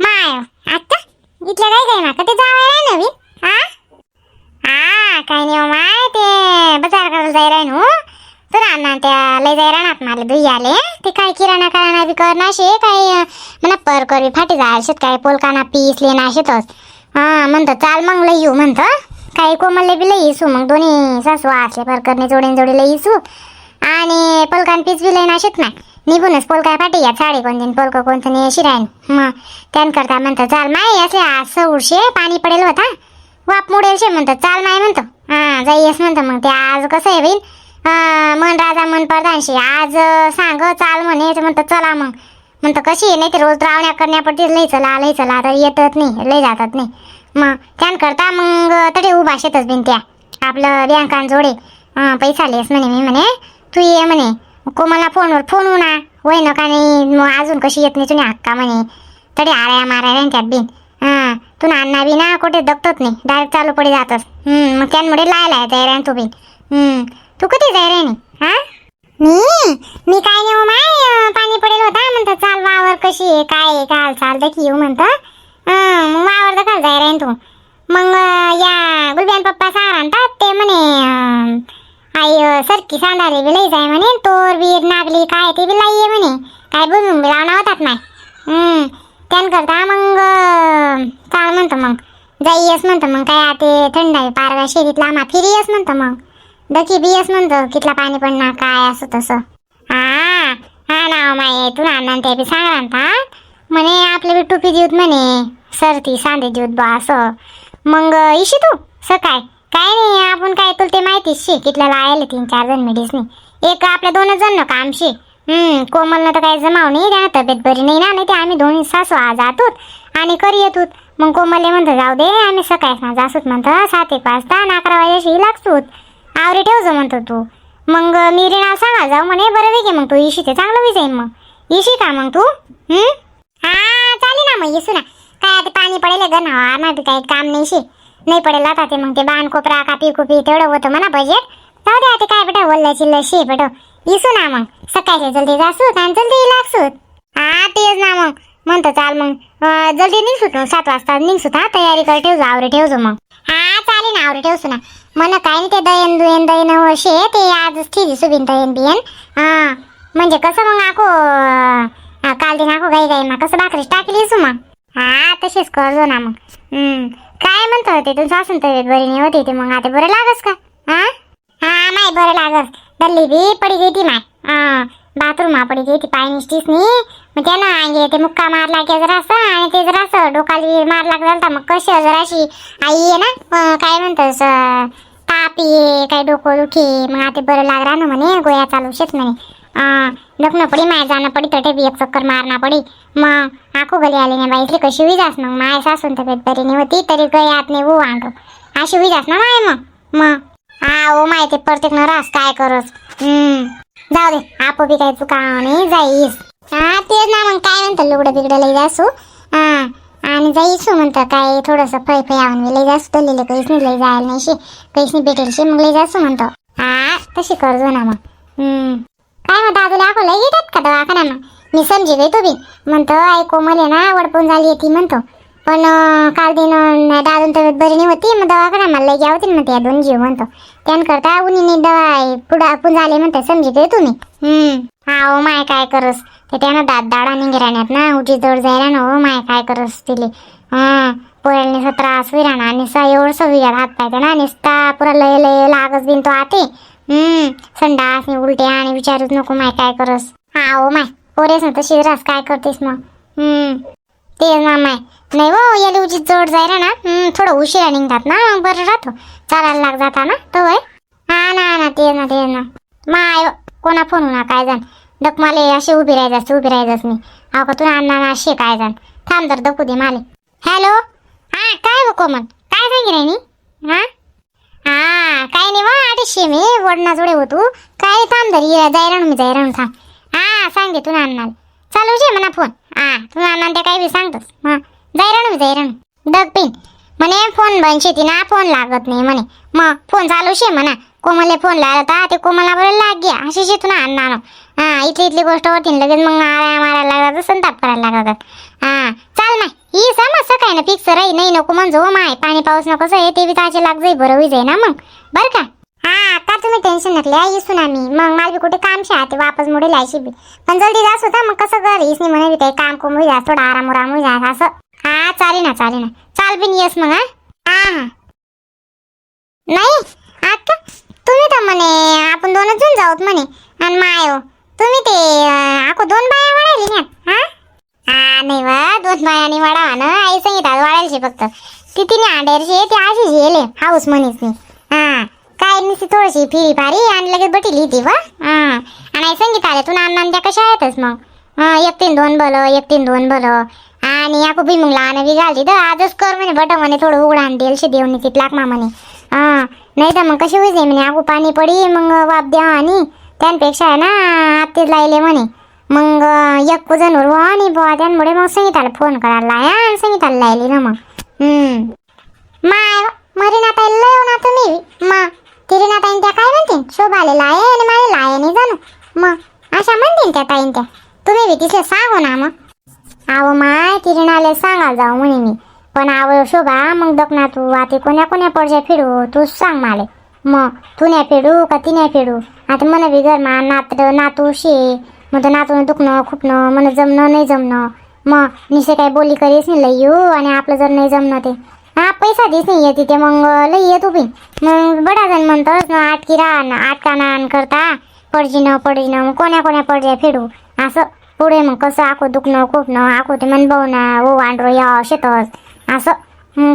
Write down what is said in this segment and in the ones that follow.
माय आता इथलं काय काय माका ते जावं आहे नवीन हा? हा काय नाही हो माय ते बाजार करायला जाय राय नु तर अण्णा त्या लय जाय राहणार मला दुई आले. ते काय किराणा कराणा बी करणार शे काय अं, पर करवी फाटी जाय शेत काय पोलकाना पीस लेणार शेतच हा म्हणतो चाल मग लई येऊ म्हणतं. काही कोमलले बी लई इसू मग दोन्ही सासू असले परकरणे जोडीन जोडी लई आणि पलकान पीच बी लई शेत ना निघूनच पोलका फाटी या साडी कोणती पोलक कोणतं नाही शिरायन. मग त्यान करता म्हणतो चाल माय असे आज उडशे पाणी पडेल होता. वाप मुडेल शे म्हणतो चाल माय म्हणतो. हां जाईस म्हणतो मग ते आज कसं आहे बहीण? मन राजा मन प्रधानशी आज सांग चाल म्हणे. म्हणतो चला मग. म्हणतो कशी आहे? नाही ते रोज रावण्या करण्यापडते लई चला लई चला तर येतच नाही लई जातात नाही. मग त्यान करता मग तरी उभा शेतच बिन त्या. आपलं बँकान जोडे. पैसा लेस म्हणे मी म्हणे. तू ये म्हणे. कोमलला फोनवर फोन होणार वय ना का नाही मग अजून कशी येत नाही तुम्ही हक्का म्हणे. तरी आराया मारा त्यात बिन. हा तू नाना बी ना कुठे दगतोच नाही. डायरेक्ट चालू पडे जातस. हम्म मग त्यांमुळे लायला तयार तू बिन. हम्म तू कधी तयार आहे हा? मी? मी काय नाही हो माय. पाणी पडेल होता म्हणतो चाल वावर कशी आहे काय आहे काल चाल देखी येऊ म्हणतं हं, मग वावर दखल जाय रे तू मग अं, या गुलब्यान पप्पा सांगतात ते म्हणे अं, आई अं, सरकी सांडाले बी लई जाय म्हणे तोर वीर नागली काय ते बी लाई म्हणे. काय बोलून बी लावणार होतात ना हम्म त्यान करता मग काय चाल म्हणतो मग. जाईयस म्हणतो मग काय ते थंड आहे पारव्या शेरीतला आम्हा येस म्हणतो मग. दकी बियस म्हणतो कितला पाणी पडणार काय असं तसं. हा हा नाव माय तू नाना ते बी सांगा म्हणता म्हणे आपले बी टोपी देऊत म्हणे सरती सांदे देऊत बा असं. मग इशी तू सकाळ. काय नाही आपण काय तुला ते माहितीच शे कितल्याला आले तीन चार जण मिडीसनी एक आपल्या दोनच जण ना काम शे हम्म कोमलनं तर काही जमाव नाही द्या तब्येत बरी नाही ना नाही ते आम्ही दोन्ही सासू आज जातोत आणि करी येतोत. मग कोमलले म्हणतो जाऊ दे आम्ही सकाळीच ना जासूत म्हणतो सात एक वाजता आणि अकरा वाजेशी लागतोत. आवरे ठेव जो म्हणतो तू. मग मी नाव सांगा जाऊ म्हणे बरं वेगे मग तू इशी ते चांगलं बी मग. इशी का मग तू? हम्म. हा चालेल ना मग येसू ना काय आता पाणी पडेल गण ना बी काही काम नाही शे. नाही पडेल आता ते मग ते बाण कोपरा कापी कुपी तेवढं होतं म्हणा बजेट जाऊ दे आता काय बेटा बोलल्या चिल्ल शे बेटो. इसू ना मग. सकाळच्या जल्दी जासूत आणि जल्दी लागसूत. हा तेच ना मग. म्हणतो चाल मग. जलदी जल्दी निघसूत मग. सात वाजता निघसूत हा तयारी कर ठेवजो आवरे ठेवजो मग. हा चालेल ना आवरे ठेवसू ना. मला काय नाही ते दयन दुयन दयन असे हो, ते आज ठेवी सुबिन दयन बियन. हा म्हणजे कसं मग आखो काल दिन आखो गाई गाई मग कसं भाकरीच टाकली सु मग. हा तशीच करजो ना मग. काय म्हणतो ते तुझं सासून तब्येत बरी नाही होती ते मग आता बरं लागस का? हा? हा माय बरं लागस. डल्ली बी पडी गई ती माय. हा बाथरूम पडी गई ती पाय निष्ठीस नी. मग त्यानं अंगे ते मुक्का मारला की जरा असं आणि ते जरा असं डोकाली मारला की झालता मग कशी जराशी आई आहे ना? काय म्हणतोस ताप ये काय डोकं दुखी. मग आता बरं लाग ना म्हणे गोळ्या चालू शेत म्हणे. लग्न पडी माय जाणं पडी तटे बी एक चक्कर मारणं पडी मग आखो गली आली नाही बाईतली कशी विजास मग माय सासून तब्येत बरी नाही होती तरी गयात नाही वो आणतो अशी विजास ना माय मग मग आ ओ माय ते प्रत्येक न रास काय करस हम्म जाऊ दे आपो बी काय चुका नाही जाईस हा तेच ना मग काय म्हणतं लुगडं बिगडं लई जासू हा आणि जाईसू म्हणतं काय थोडंसं फै फै आवून लई जास्त लिहिले काहीच नाही लई जायला नाही शे नाही भेटेल मग लई जासू म्हणतो हा तशी करजो ना मग हम्म काय मग दादूला आखो लई का दवाखान्यानं? मी समजी गई तो बी म्हणतो आई कोमल आहे ना वडपून झाली आहे ती म्हणतो. पण काल दिन दादून तब्येत बरी नाही होती मग दवाखाना मला लई घ्या होती ना म्हणते या दोन जीव म्हणतो. त्यांकरता उन्हीने दवा पुढं आपण झाले म्हणते. समजी गई तुम्ही हम्म. हा ओ माय काय करस? ते त्यानं दात दाडा निघे राहण्यात ना उठी जवळ जायला ना ओ माय काय करस तिले? हा पोरांनी त्रास विराणा आणि सा एवढं सविया हात पाहिजे ना आणि पुरा लय लय लागस बिन तो आते हम्म संडास आणि उलट्या आणि विचारूच नको माय काय करस? हा ओ माय पोरेस ना तशी रास काय करतेस मग? हम्म ते ना माय. नाही हो याला उचित जड जायला ना हम्म, थोडं उशिरा निघतात ना मग बरं राहतो. चालायला लाग जाता ना तो होय? हा ना ना ते ना ते ना. माय कोणा फोन होणार काय जाण? डक माले असे उभी राहायचं उभी राहायचं नाही अहो का तुला अण्णा असे काय जाण? थांब तर दकू दे माले. हॅलो? हा काय हो कोमल? काय सांगितलं राहिनी हा? हा काय नाही वा अडीचशे मी. वडना जोडे होतो. काय थांब धरी जायला मी जायला थांब हा सांगे तू अण्णाला. चालू शे म्हणा फोन हा तू अण्णा त्या काही बी सांगतोस. हा जायरण जायरण डग पिन. म्हणे फोन बंद शेती ना फोन लागत नाही म्हणे. मग फोन चालू शे म्हणा. कोमलले फोन लागला होता ते कोमलला बरोबर लाग गया अशी शेतून आणणार हा इथली इथली गोष्ट होती लगेच मग आळ्या मारायला लागतात संताप करायला लागला. हा चाल माय ही समज काय ना फिक्स राही नाही नको म्हणजे. हो माय पाणी पाऊस नको आहे ते बी ताजे लाग जाई बरं होई जाई ना मग. बरं का? हा का तुम्ही टेन्शन नकले ना आम्ही मग मला बी कुठे काम शे ते वापस मुडे लायशी बी. पण जल्दी जास होता मग कसं कर? इसनी म्हणे बी काही काम कोम होई जास थोडा आराम उराम होई जास असं. हा चाले ना चाले ना. चाल बिन येस मग हा. हा नाही आता तुम्ही तर म्हणे आपण दोनच जण जाऊत म्हणे. आणि मायो हो, तुम्ही ते आखो आको दोन बाया वाढायली ना नाही वा दोन बायानी वाडा ना आई सांगितलं वाढायची फक्त. ती तिने आंडेरशी ती अशी येले हाऊस म्हणीच नाही हा. काय नुसती थोडीशी फिरी फारी आणि लगेच बटी लिहिती वा. हा. आणि आई सांगित आले तू नान त्या कशा आहेतच मग? हा एक तीन दोन भलं एक तीन दोन भलं. आणि या बी मग लहान बी घालती तर आजच कर म्हणे बट म्हणे थोडं उघडान देल देलशी देऊन ती लाकमा म्हणे. हा. नाही तर मग कशी होईल म्हणे आगू पाणी पडी मग वाप द्या आणि. त्यांपेक्षा आहे ना आत्तेच लायले म्हणे. मग एक कुजन उरव आणि बुवा त्यांमुळे मग संगीताला फोन करायला लाया आणि संगीताला लायली ना मग. हम्म. माय मरीना ताई लय ना तुम्ही मग तिरीना ताईन त्या काय म्हणतील शोभाले लाये आणि मला लाये नाही जाणू. मग अशा म्हणतील त्या ताईन त्या. तुम्ही बी तिथे सांगू ना मग. आव माय तिरीनाले सांगा जाऊ म्हणे मी. पण आव शोभा मग दखना तू आता कोण्या कोण्या पडच्या फिरू? तू सांग माले. मग तू नाही फेडू का ती नाही फेडू आता मन बी घरमा नात नातू शे. मग तर नातून दुखणं खुपणं मन जमणं नाही जमणं. मग निशे काय बोली करीस नाही लई येऊ आणि आपलं जर नाही जमणं ते. हा पैसा देस नाही येते ते मग लई येत उभी. मग बडा जण म्हणतोस ना आटकी राहा ना आठ काना करता. पडजी न पडजी न मग कोण्या कोण्या पडज्या फेडू. असं. पुढे मग कसं आखो दुखणं खुपणं आखो ते मन ना ओ वांड्रो या शेतस. असं.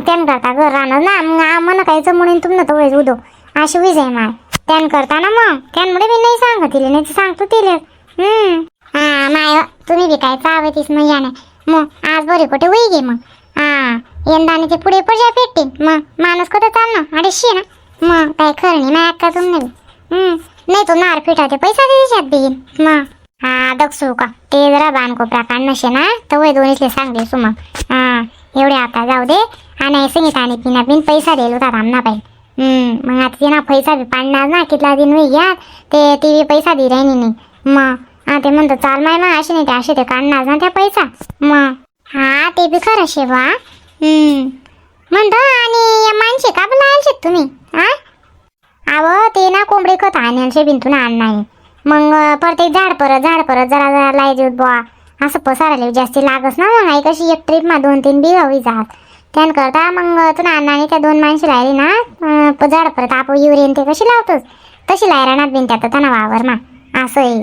त्यान करता घर राहणार ना मग आम्हाला काही जमून तुमनं ना तो उदो. अशी विजय माय. त्यान करता ना मग. त्यानमुळे मी नाही सांगत तिले नाही सांगतो तिले हम्म. हा माय हो. तुम्ही बी काय चावतीस मग याने मग आज बरे कुठे होई गे मग. हा यंदाने ते पुढे पडजा भेटते. मग माणूस कुठं चालणार? अडीचशे ना. मग काय खरं नाही माझ्या अक्का तुम्ही हम्म. नाही तो नार पिठाचे पैसा दे देशात देईन. मग. हा दक्षू का ते जरा बाणकोपरा काढ नशे ना. तर वय दोन्हीसले सांगले सु मग हा एवढे आता जाऊ दे. आणि संगीत आणि पिना बिन पैसा देईल होता आमना पाहिजे हम्म. मग आता तिना पैसा बी पाडणार ना कितला दिन होई घ्या ते ती व्ही पैसा दे राहिनी नाही. मग. हा ते म्हणतो चाल माय मा अशी नाही ते असे ते काढणार ना त्या पैसा. मग हा ते बी खरं शेवा म्हणतो आणि या माणसे का बोलायला तुम्ही? हा अहो ते ना कोंबडी खत आणण्याचे आण नाही. मग प्रत्येक झाड परत झाड परत जरा जरा लाई देऊ बुवा. असं पसारायला जास्ती लागस ना मग आई कशी एक ट्रीप मा दोन तीन बी होई जात. त्यान करता मग तुला अन्नाने त्या दोन माणशी लायली ना झाड परत आप युरियन ते कशी लावतोस? तशी लायरानात बिन त्यात त्यांना वावर मा. असं आहे.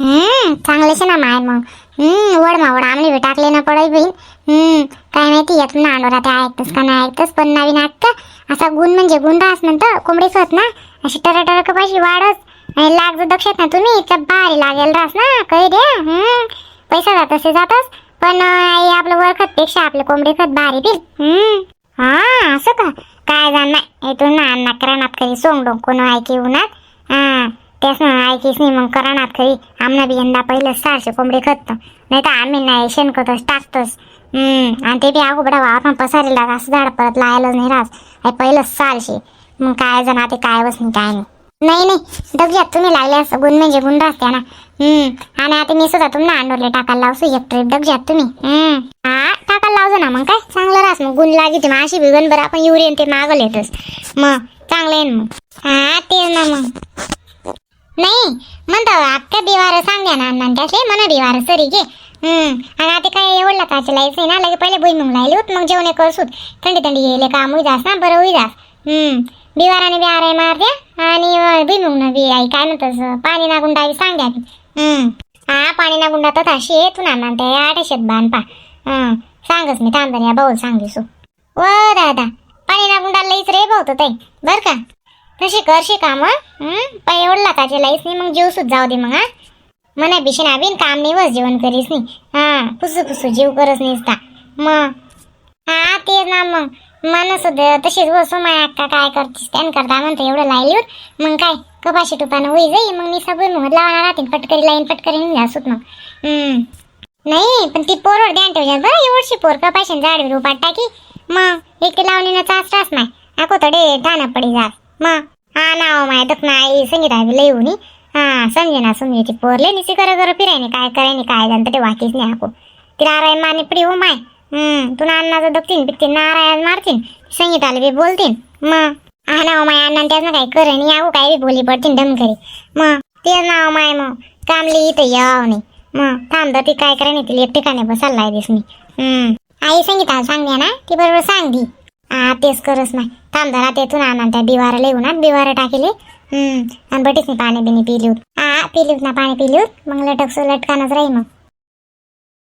हम्म चांगलेच ना माय मग. हम्म वड मा वड आमले बी टाकले ना पडाई बहीण हम्म काय माहिती येत ना अंडोरा ते ऐकतस का नाही ऐकतस पण नवीन ऐकत. असा गुण म्हणजे गुण राहस म्हणतं कोंबडी सोत ना. अशी टर टर कपाशी वाढस. आणि लाग जर दक्षात ना तुम्ही तर भारी लागेल राहस ना. काही रे हम्म. पैसा जात असे जातस पण आई आपलं वरखत पेक्षा आपलं कोंबडी खत भारी बिल. हम्म. हा असं का? काय जाण नाही. इथून ना अन्ना करणात खरी सोंग डोंग कोण ऐकी उन्हात? हा. तेच ना नाही मग करणात खरी. आमना बी यंदा पहिलं सारशे कोंबडी खत नाही तर आम्ही नाही शेणखतच टाकतोच हम्म आणि ते बी अगोबडा वावर पसारेला असं झाड परत लायलाच नाही राहत. हे पहिलं मग काय जण ते काय बस नाही काय नाही. नाही नाही. दगजात तुम्ही लागले असं गुण म्हणजे गुण राहते ना. हम्म आणि आता मी सुद्धा तुम्हाला अंडोरले टाकायला लावसू एक ट्रीप दगजात तुम्ही. हम्म. हा टाकायला लावજો ना मग काय? चांगलं राहस मग. गुण लागिते मग अशी बिगन बरं आपण युरियन ते मागवले येतच मग चांगलं आहे ना मग. हा तेच ना मग. नाही म्हणतो अक्का बिवार सांग्या ना अण्णा त्यासले म्हणा बिवार सरी घे. हम्म आणि आता काय एवढला काचे लायचं ना लगे पहिले भुईमुंग लायली होत मग जेवण करसूत थंडी थंडी येले काम होई जास ना बरं होई जास. हम्म बिवाराने बी आराय मार द्या आणि भुईमुंग ना बी आई काय म्हणतस पाणी ना गुंडा सांग्या हम्म हा पाणी ना गुंडा तर अशी तू ना म्हणते आठशेत बांध पा. हं सांगच मी थांबताना या भाऊ सांगिसू. व दादा पाणी ना गुंडा लईच रे भाऊ ताई. बर का? कशी करशी काम पण एवढला काचे लाईस नाही मग जीव सुद्धा जाऊ दे मग हा? मना बिशन आबीन काम नाही बस जेवण करीस नाही. हा पुसू पुसू जीव करस नाहीस मग? हा ते ना मग. मन सुद्धा तशीच बसू हो, माय अक्का काय करतीस त्यान करता म्हणतो एवढं लाईलीवर मग काय? कपाशी टुपानं होई जाई मग मी सगळं मग लावणार राहते पटकरी लाईन पटकरी घासूत मग. हम्म नाही पण ती पोरवर ध्यान ठेवतात बरं एवढशी पोर कपाशी झाड रुपात टाकी मग एक लावणीनं चास त्रास नाही आको तडे ठाणं पडी जा मग हा नाव माय दख नाही संगीता लई होनी हा समजे ना समजेची पोरले निसी कर कर फिरायनी काय करायनी काय जाणतं ते वाकीच नाही आको तिला नारायण माने पडी हो माय. हम्म तुला अन्नाचं दखतीन पिकतीन नारायण मारतीन संगीताला बी बोलतीन. मग हा नाव माय अण्णा त्याचं काय करे नाही आगो काय बी बोली पडतीन दम करी मग ते नाव माय मग. कामली इथं याव नाही. मग थांब ती काय करायनी तिला एक ठिकाणी बसायला लाय दिस मी. हम्म. आई संगीता सांगते ना ती बरोबर सांग दी हा तेच करस नाही थांब धरा तेथून आणा त्या बिवारा लिहू ना बिवारा टाकेले. हम्म आणि बटीस नाही पाणी बिनी पिली हा पिली ना पाणी पिली मग लटक लटकानच राही मग.